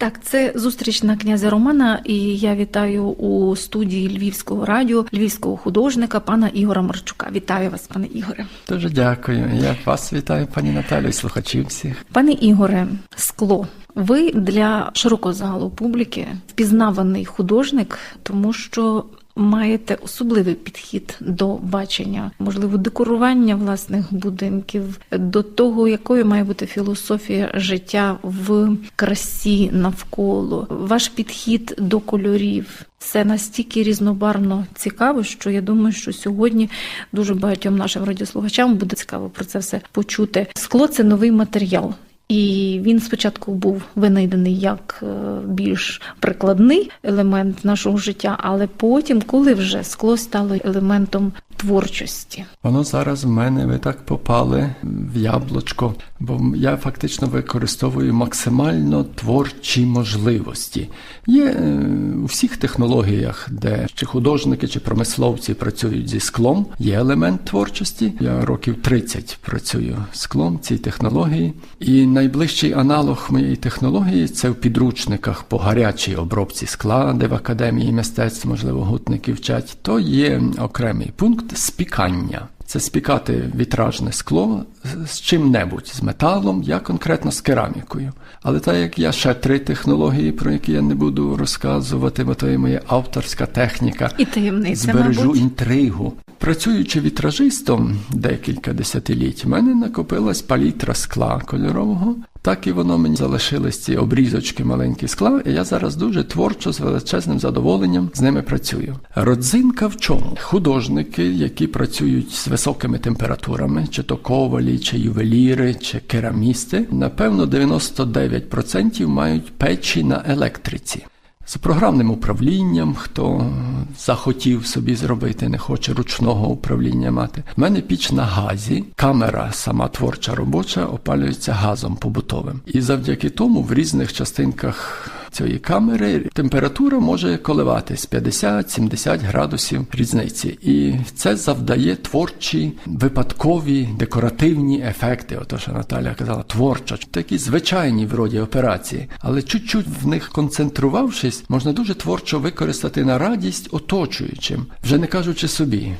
Так, це зустріч на князя Романа, і я вітаю у студії Львівського радіо, львівського художника пана Ігора Марчука. Вітаю вас, пане Ігоре. Дуже дякую. Я вас вітаю, пані Наталі, і слухачів всіх. Пане Ігоре, скло. Ви для широкого загалу публіки впізнаваний художник, тому що маєте особливий підхід до бачення, можливо, декорування власних будинків, до того, якою має бути філософія життя в красі навколо, ваш підхід до кольорів. Це настільки різнобарно цікаво, що я думаю, що сьогодні дуже багатьом нашим радіослухачам буде цікаво про це все почути. Скло це новий матеріал. І він спочатку був винайдений як е, більш прикладний елемент нашого життя, але потім, коли вже скло стало елементом творчості. Воно зараз в мене ви так попали в яблучко, бо я фактично використовую максимально творчі можливості. Є е, у всіх технологіях, де чи художники, чи промисловці працюють зі склом, є елемент творчості. Я років 30 працюю склом цій технології. І найближчий аналог моєї технології це в підручниках по гарячій обробці скла, де в академії мистецтв, можливо, гутники вчать. То є окремий пункт спікання. Це спікати вітражне скло з чим-небудь, з металом, я конкретно з керамікою. Але так як я ще три технології, про які я не буду розказувати, бо то є моя авторська техніка, і таємниця, збережу мабуть. інтригу. Працюючи вітражистом декілька десятиліть, в мене накопилась палітра скла кольорового. Так і воно мені залишились ці обрізочки маленькі скла, і я зараз дуже творчо з величезним задоволенням з ними працюю. Родзинка в чому? Художники, які працюють з високими температурами, чи то ковалі, чи ювеліри, чи керамісти, напевно, 99% мають печі на електриці. З програмним управлінням, хто захотів собі зробити, не хоче ручного управління мати. У мене піч на газі, камера, сама творча робоча, опалюється газом побутовим. І завдяки тому в різних частинках цієї камери температура може коливатись 50-70 градусів різниці. І це завдає творчі, випадкові, декоративні ефекти. Ото що Наталя казала, творча, такі звичайні вроді операції, але чуть-чуть в них концентрувавшись, можна дуже творчо використати на радість оточуючим, вже не кажучи собі.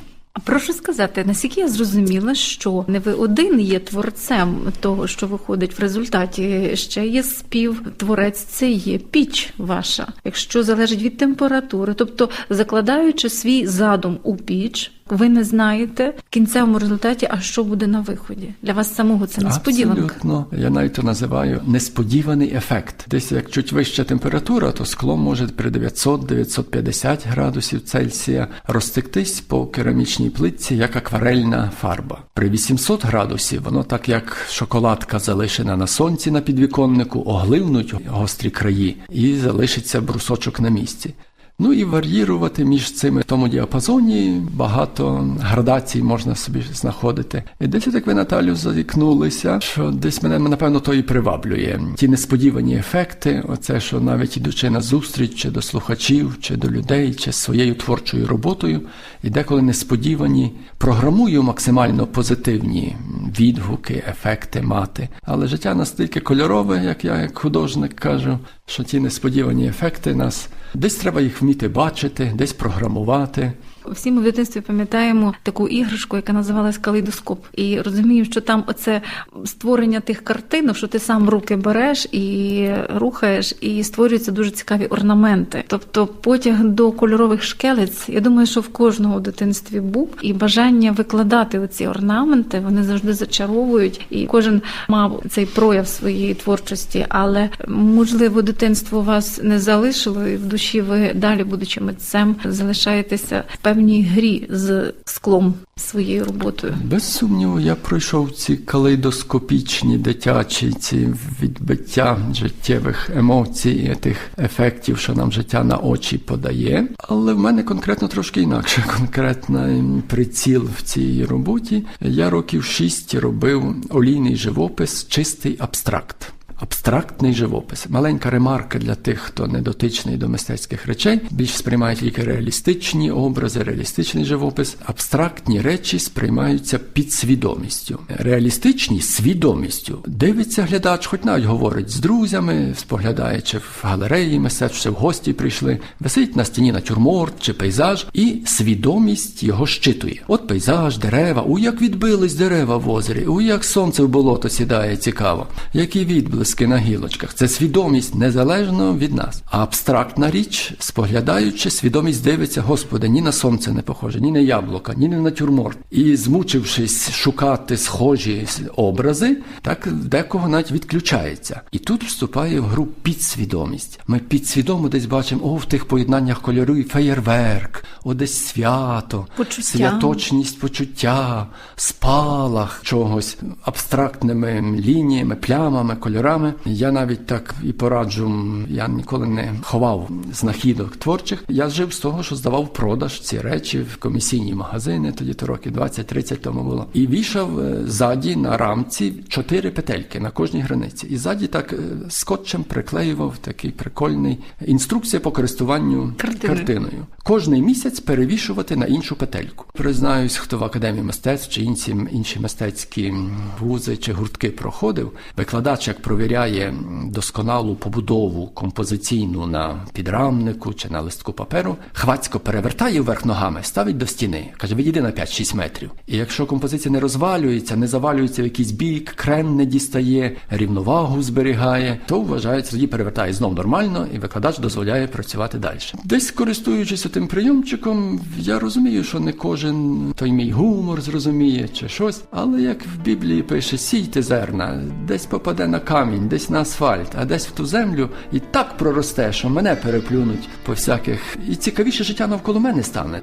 Прошу сказати, наскільки я зрозуміла, що не ви один є творцем того, що виходить в результаті, ще є співтворець, це є піч ваша, якщо залежить від температури, тобто закладаючи свій задум у піч. Ви не знаєте в кінцевому результаті, а що буде на виході. Для вас самого це несподіванка. Абсолютно. Я навіть то називаю несподіваний ефект. Десь як чуть вища температура, то скло може при 900-950 градусів Цельсія розтектись по керамічній плитці як акварельна фарба. При 800 градусів воно так як шоколадка залишена на сонці на підвіконнику, огливнуть гострі краї і залишиться брусочок на місці. Ну і вар'їрувати між цими в тому діапазоні багато градацій можна собі знаходити. І десь так ви Наталю заікнулися, що десь мене напевно то і приваблює. Ті несподівані ефекти, оце що навіть ідучи на зустріч чи до слухачів, чи до людей, чи своєю творчою роботою, і деколи несподівані програмую максимально позитивні відгуки, ефекти мати. Але життя настільки кольорове, як я, як художник кажу, що ті несподівані ефекти нас десь треба їх вміти бачити, десь програмувати. Всі ми в дитинстві пам'ятаємо таку іграшку, яка називалась калейдоскоп, і розумію, що там оце створення тих картинок, що ти сам руки береш і рухаєш, і створюються дуже цікаві орнаменти. Тобто потяг до кольорових шкелець. Я думаю, що в кожного в дитинстві був і бажання викладати оці орнаменти. Вони завжди зачаровують, і кожен мав цей прояв своєї творчості, але можливо, дитинство вас не залишило, і в душі ви далі, будучи митцем, залишаєтеся певній грі з склом своєю роботою. Без сумніву, я пройшов ці калейдоскопічні дитячі ці відбиття життєвих емоцій, тих ефектів, що нам життя на очі подає. Але в мене конкретно трошки інакше, конкретний приціл в цій роботі. Я років шість робив олійний живопис, чистий абстракт. Абстрактний живопис, маленька ремарка для тих, хто не дотичний до мистецьких речей, більш сприймають тільки реалістичні образи, реалістичний живопис. Абстрактні речі сприймаються підсвідомістю. Реалістичні свідомістю. Дивиться глядач, хоч навіть говорить з друзями, споглядає, чи в галереї мистецтв, чи в гості прийшли, висить на стіні натюрморт чи пейзаж, і свідомість його щитує. От пейзаж, дерева, у як відбились дерева в озері, у як сонце в болото сідає, цікаво, які відблиски на гілочках. Це свідомість незалежно від нас. А абстрактна річ, споглядаючи, свідомість дивиться, Господи, ні на сонце не похоже, ні на яблука, ні на натюрморт. І змучившись шукати схожі образи, так декого навіть відключається. І тут вступає в гру підсвідомість. Ми підсвідомо десь бачимо, о, в тих поєднаннях кольорів феєрверк, о, десь свято, Почуття. святочність почуття, спалах чогось абстрактними лініями, плямами, кольорами. Я навіть так і пораджу, я ніколи не ховав знахідок творчих. Я жив з того, що здавав продаж ці речі в комісійні магазини, тоді то роки 20-30 тому було. І вішав е, ззаді на рамці чотири петельки на кожній границі. І ззаді так е, скотчем приклеював такий прикольний інструкція по користуванню Картиною. картиною. Кожний місяць перевішувати на іншу петельку. Признаюсь, хто в академії мистецтв чи інші, інші мистецькі вузи чи гуртки проходив. Викладач, як провіряє досконалу побудову композиційну на підрамнику чи на листку паперу, хвацько перевертає вверх ногами, ставить до стіни. Каже, відійди на 5-6 метрів. І якщо композиція не розвалюється, не завалюється в якийсь бік, крен не дістає, рівновагу зберігає, то вважається, тоді перевертає знов нормально, і викладач дозволяє працювати далі. Десь користуючись тим прийомчиком, я розумію, що не кожен той мій гумор зрозуміє чи щось, але як в Біблії пише, сійте зерна, десь попаде на камінь, десь на асфальт, а десь в ту землю і так проросте, що мене переплюнуть по всяких, і цікавіше життя навколо мене стане.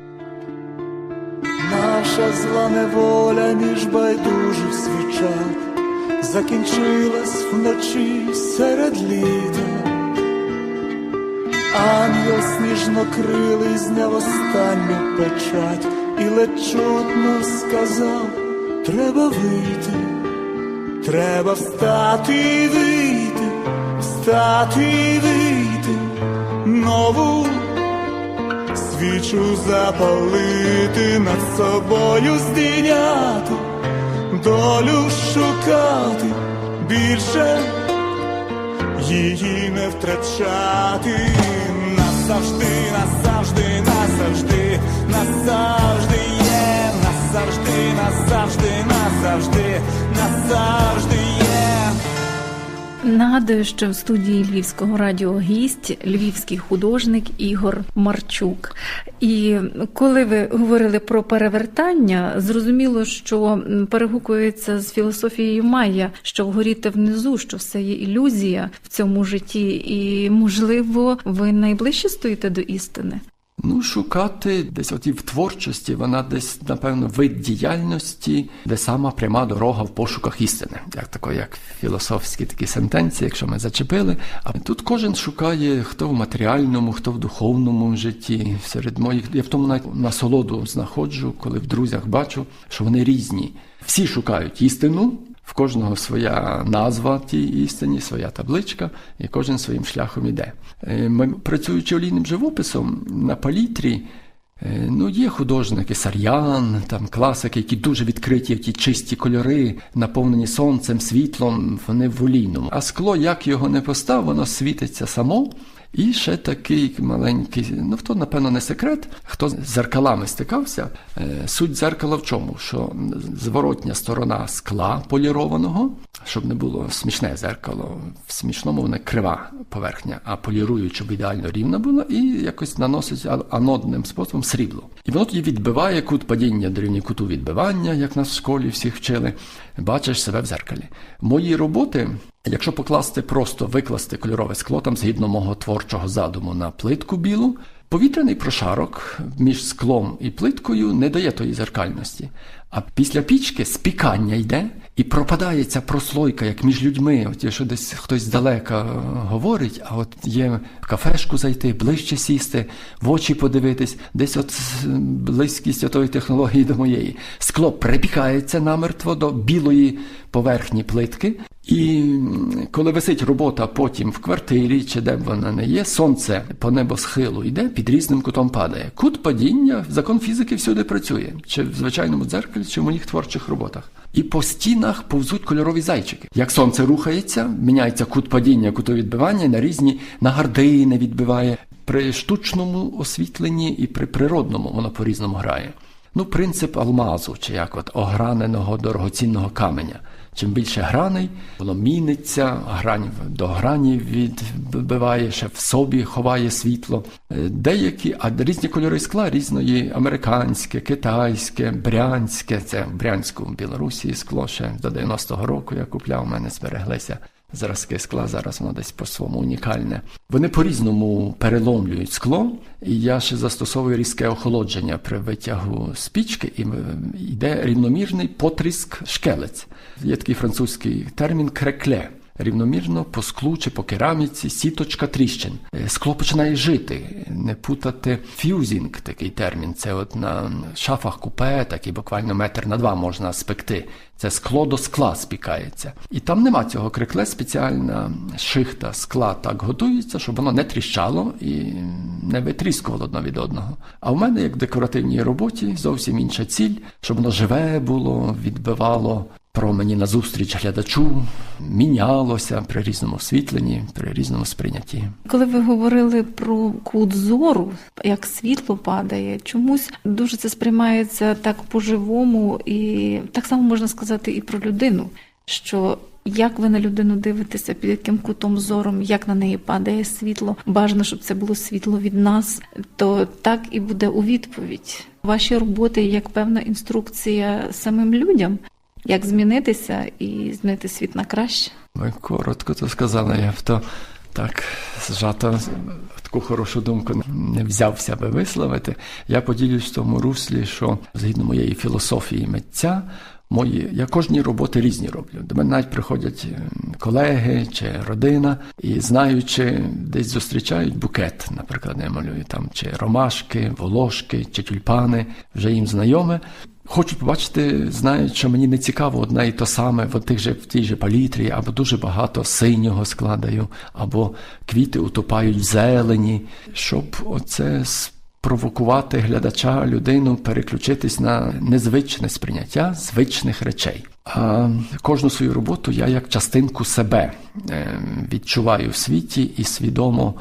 Наша зла неволя між байдужих свічат закінчилась вночі серед літа. Ангел сніжнокрилий зняв останню печать і ледь чутно сказав: треба вийти, треба встати і вийти, встати і вийти, нову свічу запалити, над собою здійняти, долю шукати, більше її не втрачати. Назавжди, назавжди, назавжди, назавжди є, назавжди, назавжди, назавжди, назавжди є. Нагадую, що в студії Львівського радіо гість львівський художник Ігор Марчук. І коли ви говорили про перевертання, зрозуміло, що перегукується з філософією Майя, що вгорі та внизу, що все є ілюзія в цьому житті, і можливо, ви найближче стоїте до істини. Ну, шукати десь от і в творчості, вона десь, напевно, вид діяльності, де сама пряма дорога в пошуках істини, як такої, як філософські такі сентенції, якщо ми зачепили. А тут кожен шукає хто в матеріальному, хто в духовному житті. Серед моїх я в тому насолоду знаходжу, коли в друзях бачу, що вони різні. Всі шукають істину. В кожного своя назва тій істині, своя табличка, і кожен своїм шляхом іде. Е, Ми, працюючи олійним живописом на палітрі, е, ну, є художники Сар'ян, там класики, які дуже відкриті, ті чисті кольори, наповнені сонцем, світлом, вони в олійному. А скло, як його не постав, воно світиться само. І ще такий маленький, ну то, напевно, не секрет. Хто з зеркалами стикався, е, суть дзеркала в чому? Що зворотня сторона скла полірованого, щоб не було смішне зеркало, в смішному вона крива поверхня, а полірують, щоб ідеально рівна була, і якось наносить анодним способом срібло. І воно тоді відбиває кут падіння дорівнює куту відбивання, як нас в школі всіх вчили. Бачиш себе в зеркалі. Мої роботи, якщо покласти просто викласти кольорове скло, там згідно мого творчого задуму на плитку білу, Повітряний прошарок між склом і плиткою не дає тої зеркальності. А після пічки спікання йде і пропадає ця прослойка, як між людьми. От якщо десь хтось здалека говорить, а от є в кафешку зайти, ближче сісти, в очі подивитись, десь от близькість отої технології до моєї. Скло припікається намертво до білої поверхні плитки. І коли висить робота потім в квартирі, чи де б вона не є, сонце по небосхилу йде, під різним кутом падає. Кут падіння, закон фізики всюди працює, чи в звичайному дзеркалі, чи в моїх творчих роботах. І по стінах повзуть кольорові зайчики. Як сонце рухається, міняється кут падіння, кутовідбивання на різні на гардини відбиває. При штучному освітленні і при природному воно по-різному грає. Ну, принцип алмазу, чи як от ограненого дорогоцінного каменя. Чим більше граней, воно міниться, грань до грані відбиває, ще в собі ховає світло. Деякі, а різні кольори скла різної американське, китайське, брянське. Це в Брянську в Білорусі скло ще до 90-го року я купляв, у мене збереглися. Зразки скла, зараз воно десь по своєму унікальне. Вони по-різному переломлюють скло, і я ще застосовую різке охолодження при витягу спічки, і йде рівномірний потріск шкелець. Є такий французький термін крекле. Рівномірно по склу чи по кераміці, сіточка тріщин. Скло починає жити, не путати фюзінг, такий термін. Це от на шафах купе, такий буквально метр на два можна спекти. Це скло до скла спікається. І там нема цього крикле, спеціальна шихта скла так готується, щоб воно не тріщало і не витріскувало одно від одного. А в мене, як декоративній роботі, зовсім інша ціль, щоб воно живе було, відбивало промені назустріч глядачу, мінялося при різному освітленні, при різному сприйнятті. Коли ви говорили про кут зору, як світло падає, чомусь дуже це сприймається так по-живому, і так само можна сказати і про людину, що як ви на людину дивитеся, під яким кутом зором, як на неї падає світло, бажано, щоб це було світло від нас, то так і буде у відповідь. Ваші роботи як певна інструкція самим людям, як змінитися і змінити світ на краще. Ви коротко то сказали, я то так зжато таку хорошу думку не взявся би висловити. Я поділюсь в тому руслі, що згідно моєї філософії митця. Мої я кожні роботи різні роблю. До мене навіть приходять колеги чи родина, і знаючи, десь зустрічають букет, наприклад, я малюю там чи ромашки, волошки, чи тюльпани, вже їм знайоме. Хочуть побачити, знають, що мені не цікаво одне і то саме в тих же в тій же палітрі, або дуже багато синього складаю, або квіти утопають в зелені, щоб оце спровокувати глядача, людину переключитись на незвичне сприйняття звичних речей. А кожну свою роботу я як частинку себе відчуваю в світі і свідомо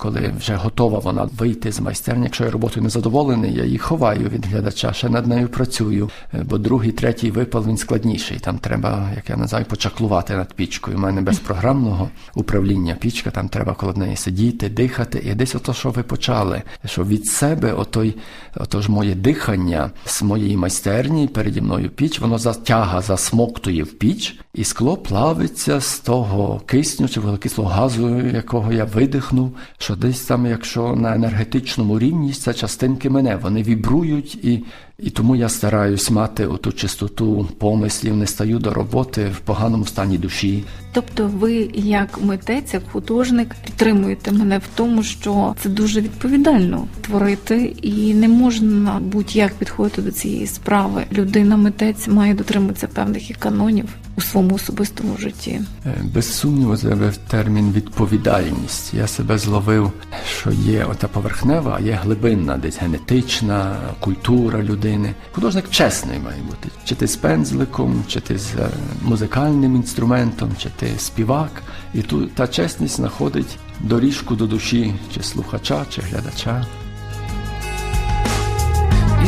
коли вже готова вона вийти з майстерні. Якщо я роботою не задоволений, я її ховаю від глядача, ще над нею працюю. Бо другий, третій випал він складніший. Там треба, як я називаю, почаклувати над пічкою. У мене без програмного управління пічка, там треба коло неї сидіти, дихати. І десь ото, що ви почали, що від себе отой, ото ж моє дихання з моєї майстерні переді мною піч, воно затяга, засмоктує в піч, і скло плавиться з того кисню чи вуглекислого газу, якого я видихнув що десь там, якщо на енергетичному рівні це частинки мене, вони вібрують, і і тому я стараюсь мати оту чистоту помислів, не стаю до роботи в поганому стані душі. Тобто, ви, як митець, як художник, підтримуєте мене в тому, що це дуже відповідально творити, і не можна будь-як підходити до цієї справи. Людина, митець має дотримуватися певних і канонів у своєму особистому житті. Без сумніву, заявив термін відповідальність. Я себе зловив, що є ота поверхнева, а є глибинна, десь генетична культура людини. Художник чесний має бути. Чи ти з пензликом, чи ти з музикальним інструментом, чи ти співак. І тут та чесність знаходить доріжку до душі, чи слухача, чи глядача.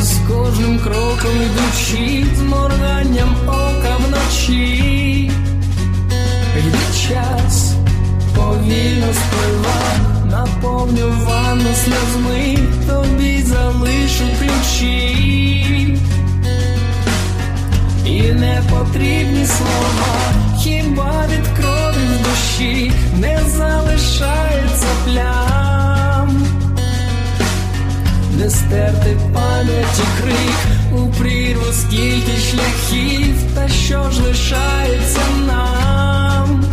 З кожним кроком ідучи, з морганням ока вночі, йде час повільно спливав, наповню ванну сльозми, тобі залишу ключі, і не потрібні слова, хіба від крові в душі не залишається плям. Де стерти пам'яті крик. У прірву скільки шляхів, та що ж лишається нам?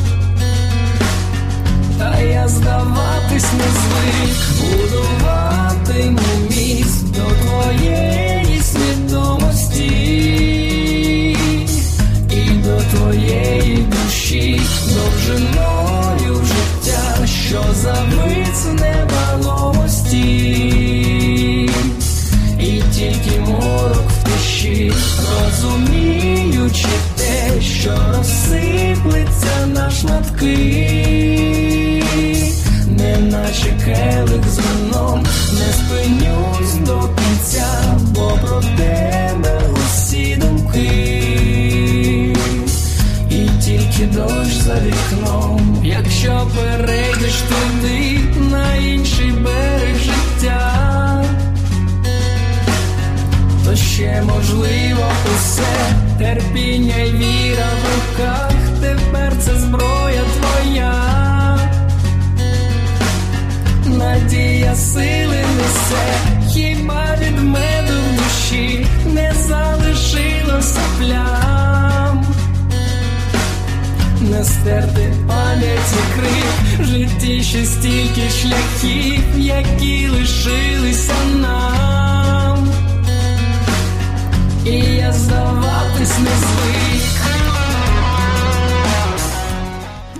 Та я здаватись не звик, будуватиму міст до твоєї свідомості і до твоєї душі, довжиною життя, що зависне валомості, і тільки морок в тиші, розуміючи те, що розсиплеться на шматки, ще можливо усе, терпіння й віра в руках, тепер це зброя твоя, надія сили несе, хіба від меду в душі не залишилося плям. Не стерти пам'яті крик, в житті ще стільки шляхів, які лишилися нам. І я здаватись не звик.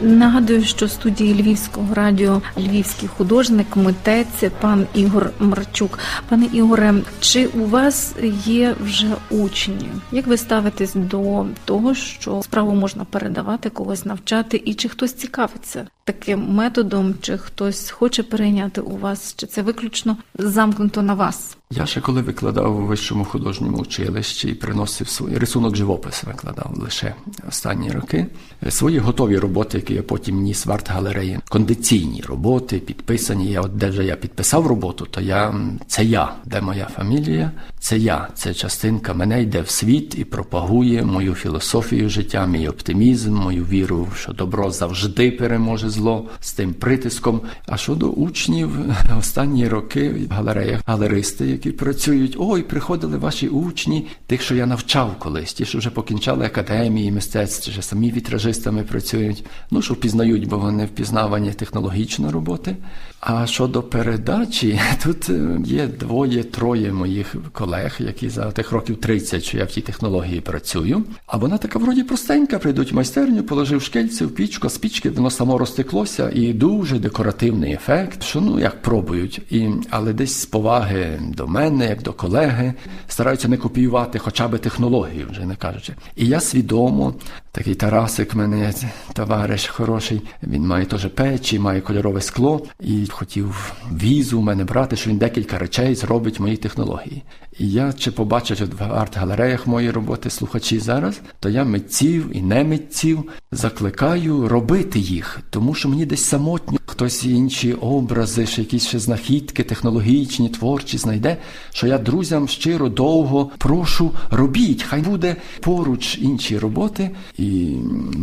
Нагадую, що в студії Львівського радіо львівський художник, митець пан Ігор Марчук. Пане Ігоре, чи у вас є вже учні? Як ви ставитесь до того, що справу можна передавати, когось навчати, і чи хтось цікавиться таким методом, чи хтось хоче перейняти у вас, чи це виключно замкнуто на вас? Я ще коли викладав у вищому художньому училищі і приносив свій рисунок живопис, викладав лише останні роки. Свої готові роботи, які я потім ніс в арт-галереї, кондиційні роботи, підписані. Я от де вже я підписав роботу, то я це я, де моя фамілія, це я, це частинка мене йде в світ і пропагує мою філософію життя, мій оптимізм, мою віру, що добро завжди переможе зло з тим притиском. А щодо учнів, останні роки в галереях галеристи, які працюють, ой, приходили ваші учні, тих, що я навчав колись, ті, що вже покінчали академії мистецтв, чи самі вітражистами працюють. Ну що впізнають, бо вони впізнавані технологічно роботи. А щодо передачі, тут е, є двоє-троє моїх колег, які за тих років 30, що я в тій технології працюю. А вона така вроді простенька, прийдуть в майстерню, положив шкельці в пічку, з пічки воно само розтеклося, і дуже декоративний ефект, що ну як пробують. І, але десь з поваги до мене, як до колеги, стараються не копіювати хоча б технологію, вже не кажучи. І я свідомо, такий Тарасик, мене товариш хороший, він має теж печі, має кольорове скло, і хотів візу у мене брати, що він декілька речей зробить моїй технології. І я чи побачать в арт-галереях мої роботи слухачі зараз, то я митців і не митців закликаю робити їх, тому що мені десь самотньо хтось інші образи, ще якісь ще знахідки, технологічні, творчі знайде, що я друзям щиро довго прошу робіть, хай буде поруч інші роботи, і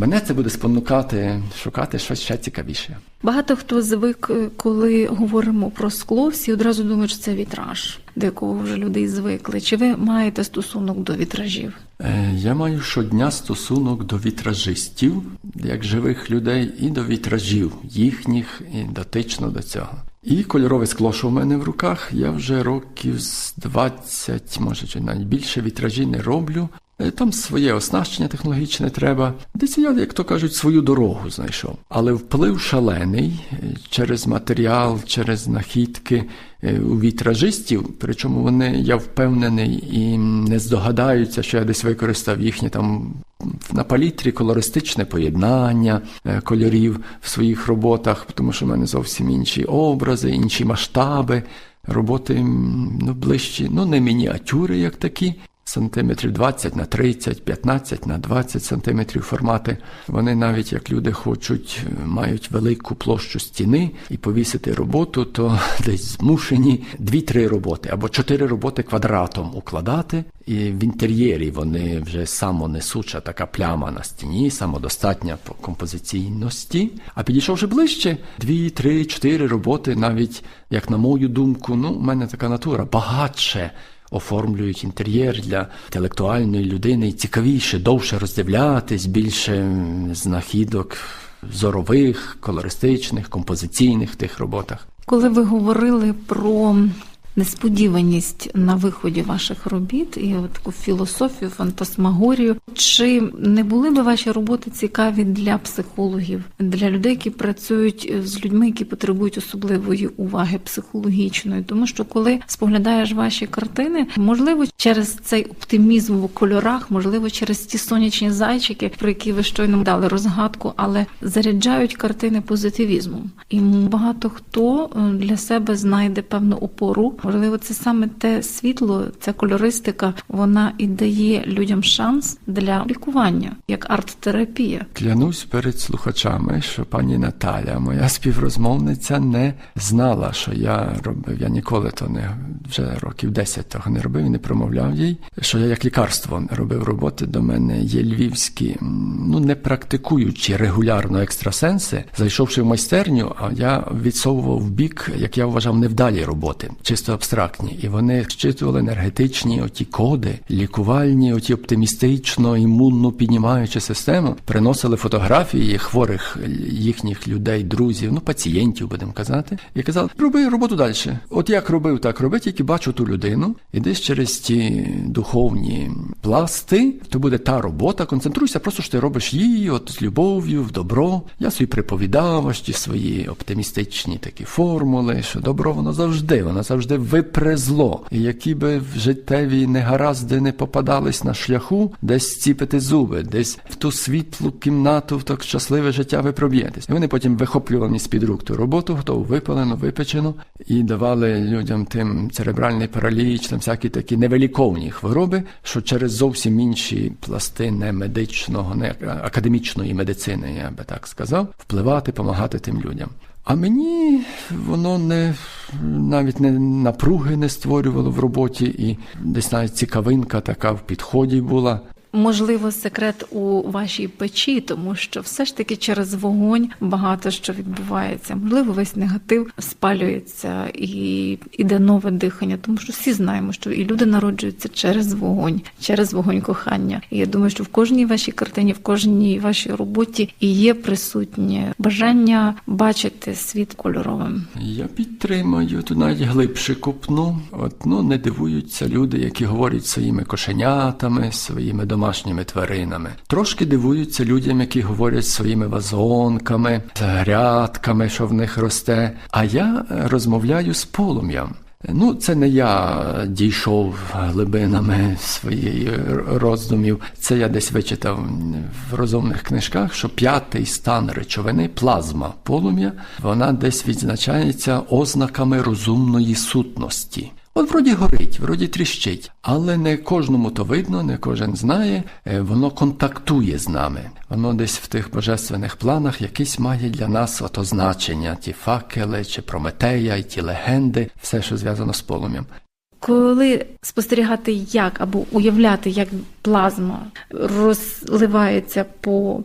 мене це буде спонукати шукати щось ще цікавіше. Багато хто звик, е, коли говоримо про скло, всі одразу думають, що це вітраж, до якого вже люди і звикли. Чи ви маєте стосунок до вітражів? Е, Я маю щодня стосунок до вітражистів, як живих людей, і до вітражів їхніх, і дотично до цього. І кольорове скло, що в мене в руках, я вже років з 20, може чи навіть більше вітражі не роблю. Е, Там своє оснащення технологічне треба. Десь я, як то кажуть, свою дорогу знайшов. Але вплив шалений е, через матеріал, через нахідки е, у вітражистів. Причому вони, я впевнений, і не здогадаються, що я десь використав їхнє там на палітрі колористичне поєднання кольорів в своїх роботах, тому що в мене зовсім інші образи, інші масштаби. Роботи ну, ближчі, ну не мініатюри, як такі. Сантиметрів 20 на 30, 15 на 20 сантиметрів формати. Вони навіть як люди хочуть, мають велику площу стіни і повісити роботу, то десь змушені 2-3 роботи або 4 роботи квадратом укладати. І в інтер'єрі вони вже самонесуча така пляма на стіні, самодостатня по композиційності. А підійшовши ближче, 2, 3, 4 роботи, навіть як на мою думку, ну, у мене така натура багатше оформлюють інтер'єр для інтелектуальної людини цікавіше, довше роздивлятись, більше знахідок зорових, колористичних, композиційних в тих роботах. Коли ви говорили про несподіваність на виході ваших робіт і таку філософію, фантасмагорію, чи не були би ваші роботи цікаві для психологів, для людей, які працюють з людьми, які потребують особливої уваги психологічної? Тому що коли споглядаєш ваші картини, можливо, через цей оптимізм в кольорах, можливо, через ті сонячні зайчики, про які ви щойно дали розгадку, але заряджають картини позитивізмом. І багато хто е, для себе знайде певну опору. Можливо, це саме те світло, ця кольористика, вона і дає людям шанс для лікування, як арт-терапія. Клянусь перед слухачами, що пані Наталя, моя співрозмовниця, не знала, що я робив. Я ніколи то не вже років 10 того не робив і не промовляв їй. Що я як лікарство робив роботи до мене. Є львівські, ну не практикуючи регулярно екстрасенси, зайшовши в майстерню, а я відсовував в бік, як я вважав, невдалі роботи, чисто абстрактні, і вони щитували енергетичні оті коди, лікувальні, оті оптимістично, імунно піднімаючи систему, приносили фотографії хворих їхніх людей, друзів, ну пацієнтів, будемо казати, і казали, роби роботу далі. От як робив, так роби, тільки бачу ту людину, і десь через ті духовні пласти, то буде та робота. Концентруйся, просто що ти робиш її, от з любов'ю, в добро. Я собі приповідав аж ті свої оптимістичні такі формули, що добро воно завжди, воно завжди випре зло. І які би в життєві негаразди не попадались на шляху, десь ціпити зуби, десь в ту світлу кімнату, в так щасливе життя ви проб'єтесь. І вони потім вихоплювали з під рук ту роботу, готову випалену, випечену, і давали людям тим церебральний параліч, там всякі такі невеликовні хвороби, що через зовсім інші пласти не медичного, не академічної медицини, я би так сказав, впливати, допомагати тим людям. А мені воно не навіть не напруги не створювало в роботі, і десь навіть цікавинка така в підході була. Можливо, секрет у вашій печі, тому що все ж таки через вогонь багато що відбувається. Можливо, весь негатив спалюється і іде нове дихання, тому що всі знаємо, що і люди народжуються через вогонь, через вогонь кохання. І я думаю, що в кожній вашій картині, в кожній вашій роботі і є присутнє бажання бачити світ кольоровим. Я підтримую тут навіть глибше купну. От ну не дивуються люди, які говорять своїми кошенятами, своїми домашніми тваринами. Трошки дивуються людям, які говорять своїми вазонками, грядками, що в них росте. А я розмовляю з полум'ям. Ну, це не я дійшов глибинами своєї роздумів. Це я десь вичитав в розумних книжках, що п'ятий стан речовини, плазма полум'я, вона десь відзначається ознаками розумної сутності. От вроді горить, вроді тріщить, але не кожному то видно, не кожен знає. Воно контактує з нами. Воно десь в тих божественних планах якесь має для нас ото значення, ті факели, чи Прометея, і ті легенди, все, що зв'язано з полум'ям. Коли спостерігати, як або уявляти, як плазма розливається по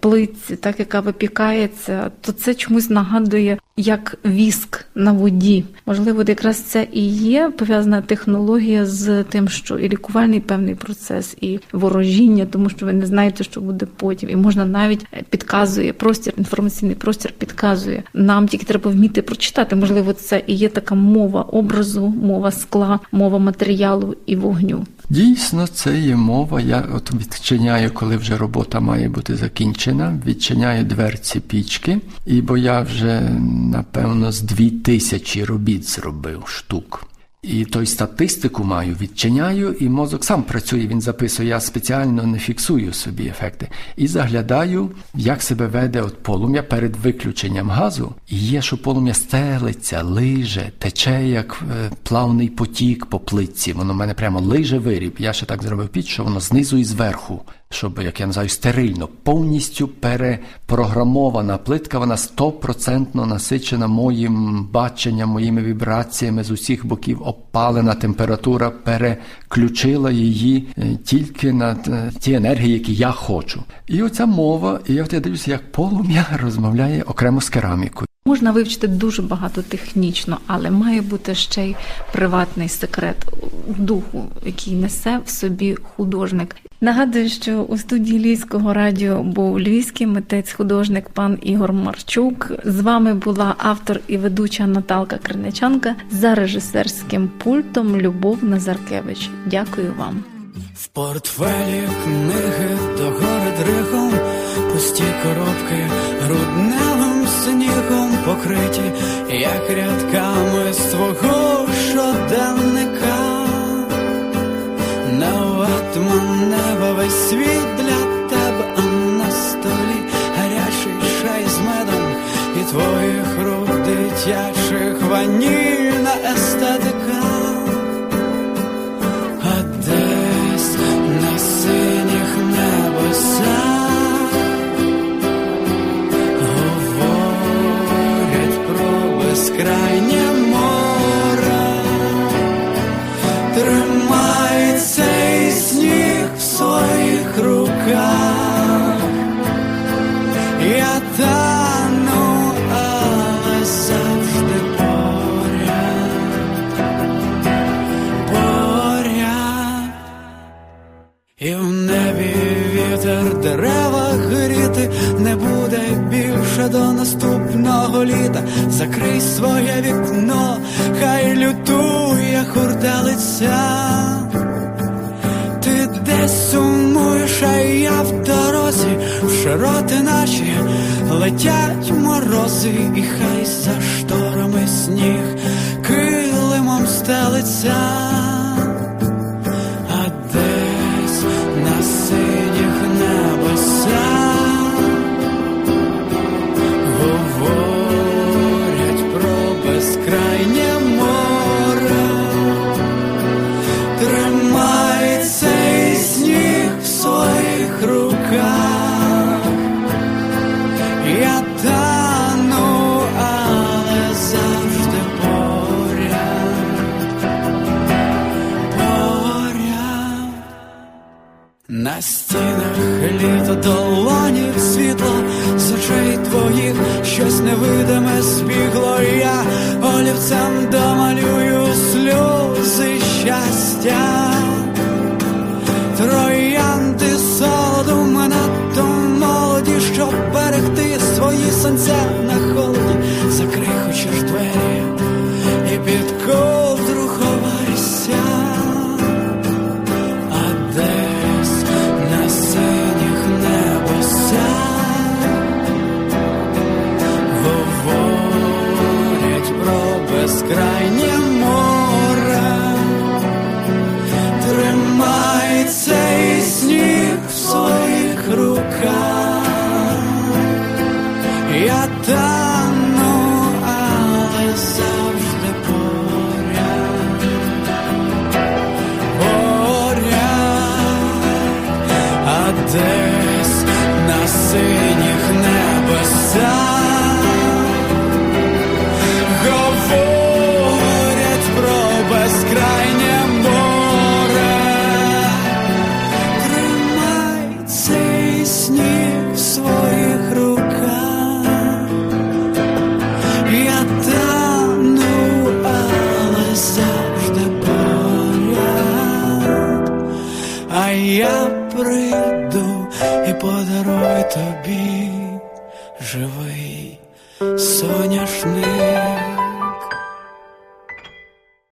плитці, так яка випікається, то це чомусь нагадує як віск на воді. Можливо, якраз це і є пов'язана технологія з тим, що і лікувальний певний процес, і ворожіння, тому що ви не знаєте, що буде потім, і можна навіть підказує простір, інформаційний простір підказує. Нам тільки треба вміти прочитати. Можливо, це і є така мова образу, мова скла, мова матеріалу і вогню. Дійсно, це є мова. Я от відчиняю, коли вже робота має бути закінчена. Відчиняю дверці пічки, і бо я вже напевно з дві тисячі робіт зробив штук. І той статистику маю, відчиняю, і мозок сам працює, він записує. Я спеціально не фіксую собі ефекти. І заглядаю, як себе веде от полум'я перед виключенням газу. І є, що полум'я стелиться, лиже, тече як е, плавний потік по плитці. Воно в мене прямо лиже виріб. Я ще так зробив піч, що воно знизу і зверху. Щоб, як я називаю, стерильно, повністю перепрограмована плитка, вона стопроцентно насичена моїм баченням, моїми вібраціями з усіх боків, опалена температура переключила її е, тільки на е, ті енергії, які я хочу. І оця мова, і я дивлюся, як полум'я розмовляє окремо з керамікою. Можна вивчити дуже багато технічно, але має бути ще й приватний секрет духу, який несе в собі художник. Нагадую, що у студії Львівського радіо був львівський митець-художник пан Ігор Марчук. З вами була автор і ведуча Наталка Криничанка за режисерським пультом Любов Назаркевич. Дякую вам. В портфелі книги до гори дригом, пусті коробки грудневим снігом покриті, як рядками з твого щоденника. Весь світ для тебе, а на столі гарячий шай з медом. І твоїх рук дитячих ванільна і в небі вітер дерева гріти не буде більше до наступного літа. Закрий своє вікно, хай лютує хурделиця. Ти десь сумуєш, а я в дорозі, в широти наші летять морози, і хай за шторами сніг килимом стелиться, На стінах літо долонів світло, з очей твоїх щось невидиме збігло. Я олівцем домалюю сльози щастя. Троянди солоду надто молоді, щоб берегти свої сонця